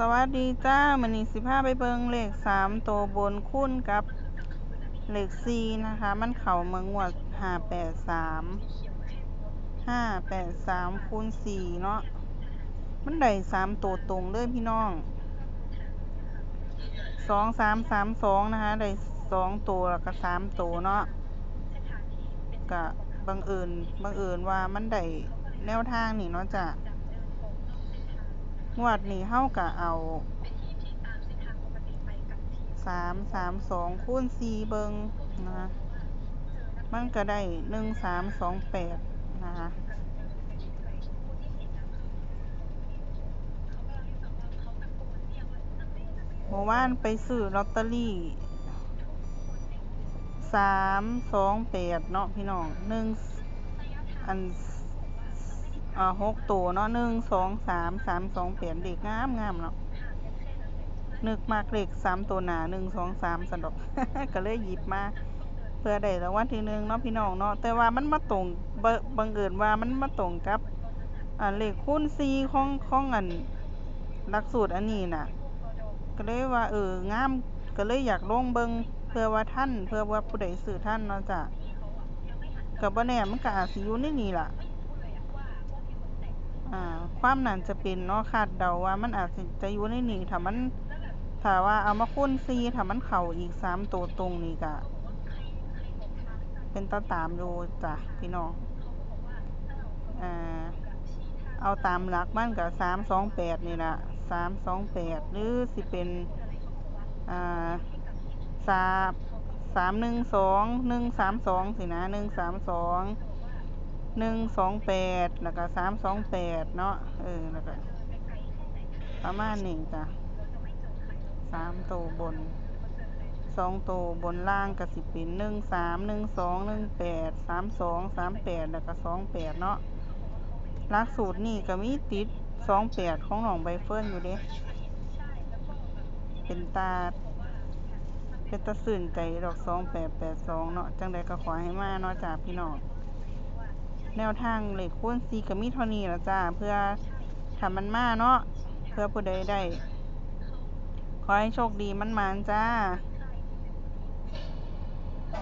สวัสดีจ้ามันนี้สิพาไปเบิงเลขสามตัวบนคูณกับเลขสี่นะคะ มันเข่าเมืองวดห้าแปดสามห้าแปดสามคูณสี่เนาะมันได้สามตัวตรงเลยพี่น้องสองสามสามสองนะคะได้สองตัวแล้วก็สามตัวเนาะกะบังเอิญบังเอิญว่ามันได้แนวทางนี่เนาะจ้ะ งวดนี้เฮากะเอาสามสามสองคูณสี่เบิงนะคะมันก็ได้หนึ่งสามสองแปดนะคะเมื่อวานไปซื้อลอตเตอรี่สามสองแปดเนาะพี่น้องหนึ่งอัน อ่าหกตัวเนาะหนึ่งสองสามสามสองแปดเด็กงามงามเนาะนึกมากเลขสามตัวหนาหนึ่งสองสามสนดอก ก็เลยหยิบมา เพื่อได้รางวัลที่หนึ่งเนาะพี่น้องเนาะแต่ว่ามันมาตรงบบังเอิญว่ามันมาตรงกับอ่าเลขคูณสี่ของของอันหลักสูตรอันนี้น่ะ ก็เลยว่าเอองามก็เลยอยากลงเบิงเพื่อว่าท่าน เพื่อว่าผู้ใดสื่อท่านเนาะจ้ะกับบ่แน่มันก็อาจสิอยู่ในนี่ล่ะ ความนั้นจะเป็นเนาะคาดเดาว่ามันอาจสิจะอยู่ในนี่ถ้ามันถ้าว่าเอามาคูณสี่ถ้ามันเข้าอีกสามตัวตรงนี่ก็เป็นตาตามอยู่จ้ะพี่น้องอ่าเอาตามหลักมันก็สามสองแปดนี่ล่ะสามสองแปดหรือสิเป็นอ่าสามสามหนึ่งสองหนึ่งสามสองสินะหนึ่งสามสอง หนึ่งสองแปดแล้วก็สามสองแปดเนาะเออแล้วก็ประมาณนี้จ้ะสามตัวบนสองตัวบนล่างก็สิเป็นหนึ่งสามหนึ่งสองหนึ่งแปดสามสองสามแปดแล้วก็สองแปดเนาะลักสูตรนี่ก็มีติดสองแปดของน้องใบเฟิร์นอยู่เด้เป็นตาเป็นตาสื่นใจดอกสองแปดแปดสองเนาะจังใดก็ขอให้มาเนาะจ้าพี่น้อง แนวทางเลขคูณสี่ก็มีเท่านี้ละจ้า เพื่อทำมันมาเนาะ เพื่อผู้ใดได้ ขอให้โชคดีมันมานจ้า